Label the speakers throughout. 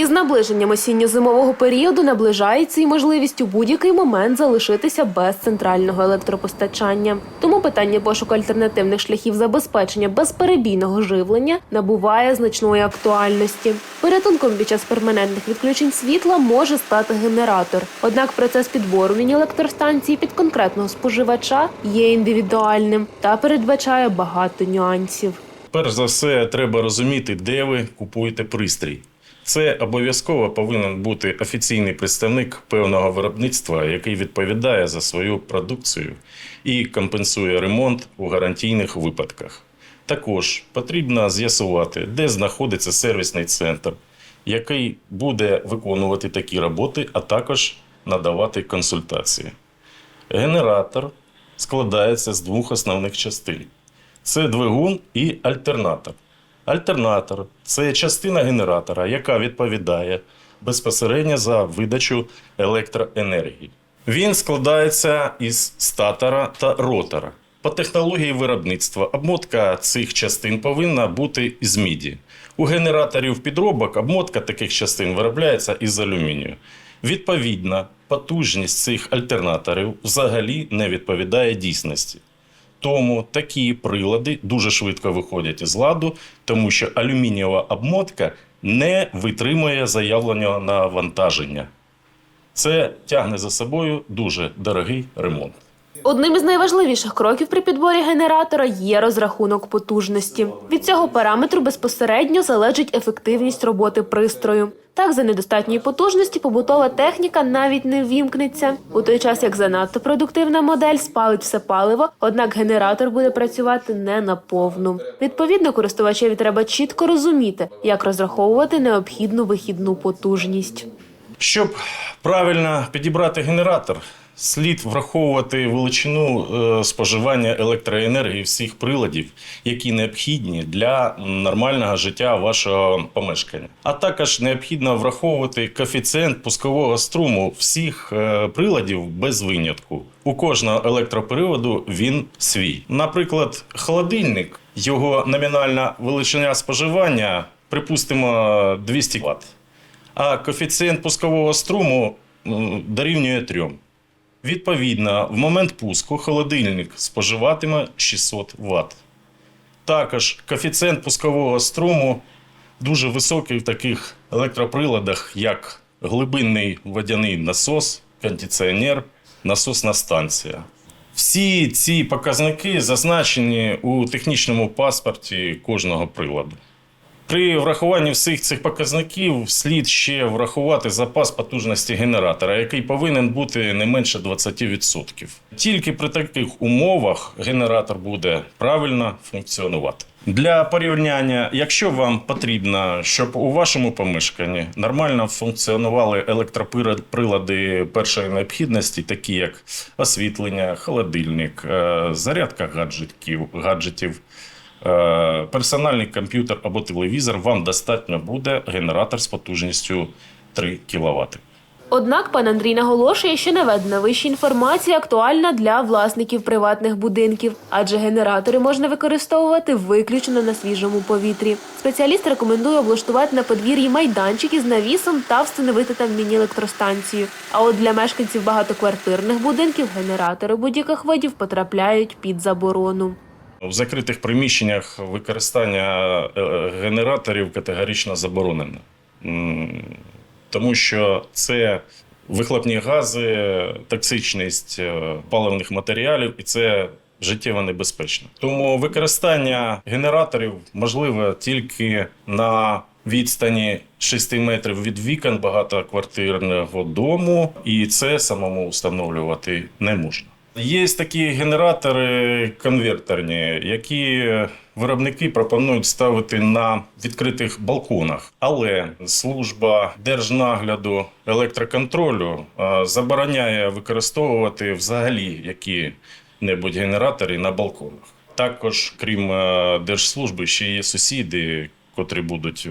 Speaker 1: Із наближенням осінньо-зимового періоду наближається і можливість у будь-який момент залишитися без центрального електропостачання. Тому питання пошуку альтернативних шляхів забезпечення безперебійного живлення набуває значної актуальності. Порятунком під час перманентних відключень світла може стати генератор. Однак процес підбору міні-електростанції під конкретного споживача є індивідуальним та передбачає багато нюансів.
Speaker 2: Перш за все, треба розуміти, де ви купуєте пристрій. Це обов'язково повинен бути офіційний представник певного виробництва, який відповідає за свою продукцію і компенсує ремонт у гарантійних випадках. Також потрібно з'ясувати, де знаходиться сервісний центр, який буде виконувати такі роботи, а також надавати консультації. Генератор складається з двох основних частин: це двигун і альтернатор. Альтернатор це частина генератора, яка відповідає безпосередньо за видачу електроенергії. Він складається із статора та ротора. По технології виробництва обмотка цих частин повинна бути із міді. У генераторів підробок обмотка таких частин виробляється із алюмінію. Відповідно, потужність цих альтернаторів взагалі не відповідає дійсності. Тому такі прилади дуже швидко виходять із ладу, тому що алюмінієва обмотка не витримує заявленого навантаження. Це тягне за собою дуже дорогий ремонт.
Speaker 1: Одним із найважливіших кроків при підборі генератора є розрахунок потужності. Від цього параметру безпосередньо залежить ефективність роботи пристрою. Так, за недостатньої потужності побутова техніка навіть не ввімкнеться. У той час як занадто продуктивна модель спалить все паливо, однак генератор буде працювати не на повну. Відповідно, користувачеві треба чітко розуміти, як розраховувати необхідну вихідну потужність.
Speaker 2: Щоб правильно підібрати генератор, слід враховувати величину е, споживання електроенергії всіх приладів, які необхідні для нормального життя вашого помешкання. А також необхідно враховувати коефіцієнт пускового струму всіх е, приладів без винятку. У кожного електроприводу він свій. Наприклад, холодильник, його номінальна величина споживання, припустимо, 200 Вт а коефіцієнт пускового струму дорівнює 3. Відповідно, в момент пуску холодильник споживатиме 600 Вт. Також коефіцієнт пускового струму дуже високий в таких електроприладах, як глибинний водяний насос, кондиціонер, насосна станція. Всі ці показники зазначені у технічному паспорті кожного приладу. При врахуванні всіх цих показників слід ще врахувати запас потужності генератора, який повинен бути не менше 20%. Тільки при таких умовах генератор буде правильно функціонувати. Для порівняння, якщо вам потрібно, щоб у вашому помешканні нормально функціонували електроприлади першої необхідності, такі як освітлення, холодильник, е, зарядка гаджетів, гаджетів, персональний комп'ютер або телевізор, вам достатньо буде генератор з потужністю 3 кВт.
Speaker 1: Однак пан Андрій наголошує, що наведена вища інформація актуальна для власників приватних будинків, адже генератори можна використовувати виключно на свіжому повітрі. Спеціаліст рекомендує облаштувати на подвір'ї майданчик із навісом та встановити там міні-електростанцію. А от для мешканців багатоквартирних будинків генератори будь-яких видів потрапляють під заборону.
Speaker 2: В закритих приміщеннях використання е, генераторів категорично заборонено. Тому що це вихлопні гази, токсичність е, паливних матеріалів, і це життєво небезпечно. Тому використання генераторів можливе тільки на відстані 6 метрів від вікон багатоквартирного дому, і це самому встановлювати не можна. Є такі генератори конвертерні, які виробники пропонують ставити на відкритих балконах. Але служба держнагляду електроконтролю забороняє використовувати взагалі які-небудь генератори на балконах. Також, крім е, держслужби, ще є сусіди, котрі будуть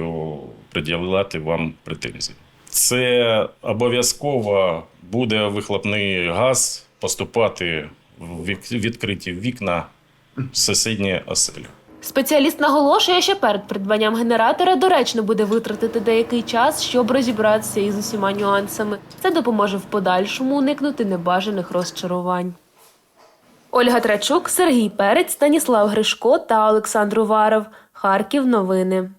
Speaker 2: пред'являти вам претензії. Це обов'язково буде вихлопний газ поступати в відкриті вікна сусідні оселі.
Speaker 1: Спеціаліст наголошує, що перед придбанням генератора доречно буде витратити деякий час, щоб розібратися із усіма нюансами. Це допоможе в подальшому уникнути небажаних розчарувань. Ольга Трачук, Сергій Перець, Станіслав Гришко та Олександр Уваров. Харків. Новини.